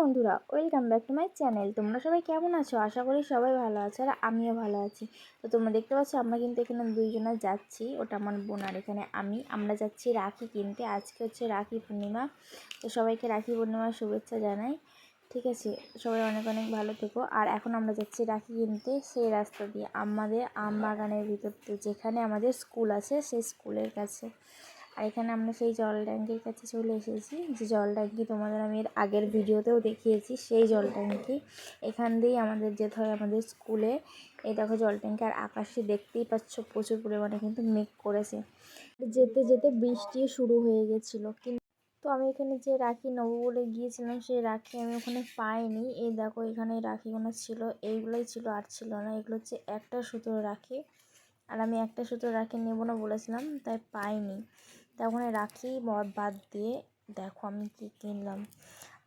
বন্ধুরা welcome back to my channel তোমরা সবাই কেমন আছো? আশা করি সবাই ভালো আছো আর আমিও ভালো আছি। তো তোমরা দেখতে পাচ্ছ, আমরা কিন্তু এখানে দুইজনা যাচ্ছি। ওটা আমার বোন আর এখানে আমি। আমরা যাচ্ছি রাখি কিনতে। আজকে হচ্ছে রাখি পূর্ণিমা। তো সবাইকে রাখি পূর্ণিমার শুভেচ্ছা জানাই। ঠিক আছে? সবাই অনেক অনেক ভালো থেকো। আর এখন আমরা যাচ্ছি রাখি কিনতে। সেই রাস্তা দিয়ে আমাদের আম বাগানের ভিতর যেখানে আমাদের স্কুল আছে, সেই স্কুলের কাছে। আর এখানে আমরা সেই জল ট্যাঙ্কির কাছে চলে এসেছি। যে জল ট্যাঙ্কি তোমাদের আমি এর আগের ভিডিওতেও দেখিয়েছি, সেই জল ট্যাঙ্কি এখান দিয়েই আমাদের যেতে হয় আমাদের স্কুলে এই দেখো জল ট্যাঙ্কি আর আকাশে দেখতেই পাচ্ছ প্রচুর পরিমাণে কিন্তু মেঘ করেছে। যেতে যেতে বৃষ্টি শুরু হয়ে গেছিল। কিন্তু তো আমি এখানে যে রাখি নেব বলে গিয়েছিলাম, সেই রাখি আমি ওখানে পাইনি। এই দেখো এখানে রাখিগুলো ছিল, এইগুলোই ছিল আর ছিল না। এগুলো হচ্ছে একটা সুতোর রাখি। আর আমি একটা সুতোর রাখি নেব না বলেছিলাম, তাই পাইনি। ওখানে রাখি বাদ দিয়ে, দেখো আমি কি কিনলাম।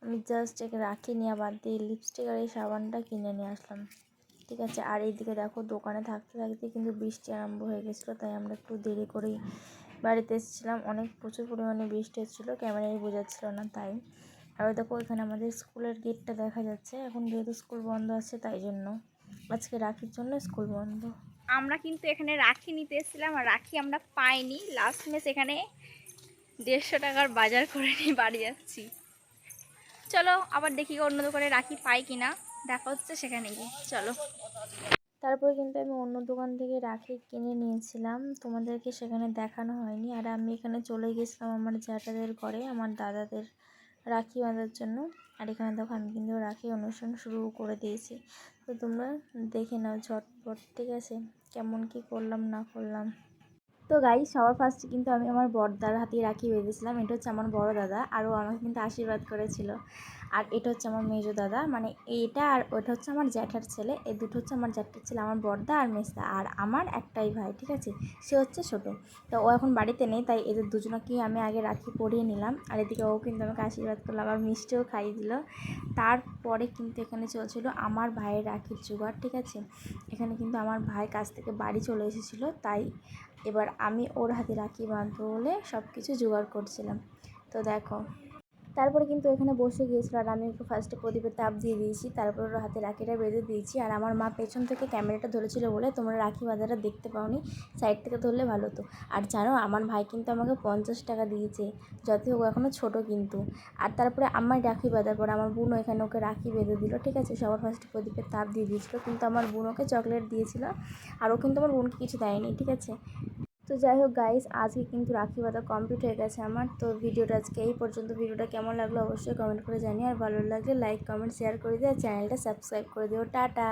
আমি জাস্ট একে রাখি নেওয়া বাদ দিয়ে লিপস্টিক আর এই সাবানটা কিনে নিয়ে আসলাম। ঠিক আছে? আর এইদিকে দেখো দোকানে থাকতে থাকতে কিন্তু বৃষ্টি আরম্ভ হয়ে গেছিল, তাই আমরা একটু দেরি করেই বাড়িতে এসেছিলাম। অনেক প্রচুর পরিমাণে বৃষ্টি হচ্ছিল, ক্যামেরায় বোঝাচ্ছিলো না তাই। আর দেখো এখানে আমাদের স্কুলের গেটটা দেখা যাচ্ছে। এখন যেহেতু স্কুল বন্ধ আছে তাই জন্য। আজকে রাখির জন্য স্কুল বন্ধ। আমরা কিন্তু এখানে রাখি নিতে এসেছিলাম আর রাখি আমরা পাইনি। লাস্ট মেস এখানে দেড়শো টাকার বাজার করে নিয়ে বাড়ি যাচ্ছি। চলো আবার দেখি অন্য দোকানে রাখি পাই কিনা। দেখা হচ্ছে সেখানে গিয়ে। চলো। তারপরে কিন্তু আমি অন্য দোকান থেকে রাখি কিনে নিয়েছিলাম। তোমাদেরকে সেখানে দেখানো হয়নি। আর আমি এখানে চলে গেছিলাম আমার জ্যাঠাদের ঘরে, আমার দাদাদের রাখি বাঁধার জন্য। আর এখানে দেখো আমি কিন্তু রাখি অনুষ্ঠান শুরু করে দিয়েছি। তো তোমরা দেখে নাও ঝটপট, ঠিক আছে? কেমন কি করলাম, না করলাম। তো গাই সবার ফার্স্টে কিন্তু আমি আমার বড়দার হাতে রাখি বেঁধেছিলাম এটা হচ্ছে আমার বড় দাদা আরও আমাকে কিন্তু আশীর্বাদ করেছিল। আর এটা হচ্ছে আমার মেজো দাদা মানে এটা আর ওটা হচ্ছে আমার জ্যাঠার ছেলে। এই দুটো হচ্ছে আমার জ্যাঠার ছেলে, আমার বড়দা আর মেজদা। আর আমার একটাই ভাই, ঠিক আছে? সে হচ্ছে ছোটো। তো ও এখন বাড়িতে নেই, তাই এদের দুজনকেই আমি আগে রাখি, পরিয়ে নিলাম। আর এদিকে ও কিন্তু আমাকে আশীর্বাদ করল, আবার মিষ্টিও খাইয়ে দিল। তারপরে কিন্তু এখানে চলছিল আমার ভাইয়ের রাখির জোগাড়, ঠিক আছে? এখানে কিন্তু আমার ভাই কাছ থেকে বাড়ি চলে এসেছিল, তাই এবার আমি ওর হাতে রাখি বাঁধবো বলে সব কিছু জোগাড় করছিলাম। তো দেখো, তারপরে কিন্তু এখানে বসে গিয়েছিল আর আমি একটু ফার্স্টে প্রদীপের তাপ দিয়ে দিয়েছি, তারপর ওর হাতে রাখিটা বেঁধে দিয়েছি। আর আমার মা পেছন থেকে ক্যামেরাটা ধরেছিল বলে তোমরা রাখি বাঁধাটা দেখতে পাওনি সাইড থেকে ধরলে ভালো তো আর জানো, আমার ভাই কিন্তু আমাকে পঞ্চাশ টাকা দিয়েছে, যত হোক এখনও ছোটো কিন্তু। আর তারপরে আমার রাখি বাঁধার পর আমার বোনও এখানে ওকে রাখি বেঁধে দিল, ঠিক আছে? সবার ফার্স্টে প্রদীপের তাপ দিয়ে দিয়েছিলো, কিন্তু আমার বোন ওকে চকলেট দিয়েছিল, আর ও কিন্তু আমার বোনকে কিছু দেয়নি, ঠিক আছে? তো যাই হোক গাইস আজকে কিন্তু রাখি বাঁধা কমপ্লিট হয়ে গেছে আমার। তো ভিডিওটা আজকে এই পর্যন্ত। ভিডিওটা কেমন লাগল অবশ্যই কমেন্ট করে জানিয়ে আর ভালো লাগলে লাইক কমেন্ট শেয়ার করে দিও। চ্যানেলটা সাবস্ক্রাইব করে দিও। টাটা!